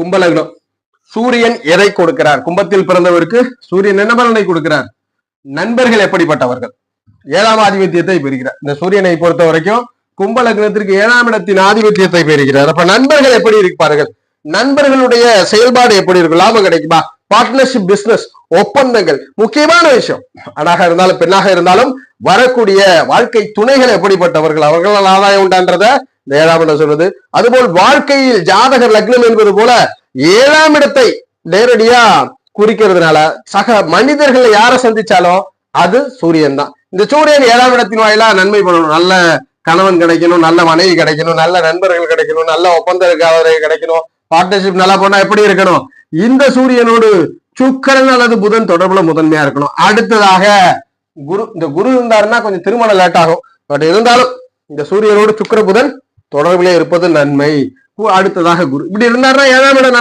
கும்பலக்னம். சூரியன் எதை கொடுக்கிறார்? கும்பத்தில் பிறந்தவருக்கு சூரியன் என்ன பலனை கொடுக்கிறார்? நண்பர்கள் எப்படிப்பட்டவர்கள்? ஏழாம் ஆதிபத்தியத்தை பெறுகிறார். இந்த சூரியனை பொறுத்த வரைக்கும் கும்ப லக்னத்திற்கு ஏழாம் இடத்தின் ஆதிபத்தியத்தை பெறுகிறார். அப்ப நண்பர்கள் எப்படி இருப்பார்கள்? நண்பர்களுடைய செயல்பாடு எப்படி இருக்கும்? லாபம் கிடைக்குமா? பார்ட்னர்ஷிப் பிசினஸ் ஒப்பந்தங்கள். முக்கியமான விஷயம். ஆணாக இருந்தாலும் பெண்ணாக இருந்தாலும் வரக்கூடிய வாழ்க்கை துணைகள் எப்படிப்பட்டவர்கள்? அவர்களால் ஆதாயம் உண்டான்றத இந்த ஏழாம் இடம் சொல்றது. அதுபோல் வாழ்க்கையில் ஜாதகர் லக்னம் என்பது போல ஏழாம் இடத்தை நேரடியா குறிக்கிறதுனால சக மனிதர்களை யாரை சந்திச்சாலும் அது சூரியன் தான். இந்த சூரியன் ஏழாம் இடத்தின் வாயிலா நன்மை பண்ணணும். நல்ல கணவன் கிடைக்கணும் நல்ல மனைவி கிடைக்கணும் நல்ல நண்பர்கள் கிடைக்கணும் நல்ல ஒப்பந்தக்காரர்கள் கிடைக்கணும் பார்ட்னர்ஷிப் நல்லா போனா எப்படி இருக்கணும்? இந்த சூரியனோடு சுக்கரன் அல்லது புதன் தொடர்புல முதன்மையா இருக்கணும். அடுத்ததாக குரு இந்த குரு இருந்தாருன்னா கொஞ்சம் திருமணம் லேட் ஆகும். பட் இருந்தாலும் இந்த சூரியனோடு சுக்கிர புதன் தொடர்பிலே இருப்பது நன்மை. அடுத்ததாக குரு. இப்படி இருந்தாருன்னா ஏழாம் இடம்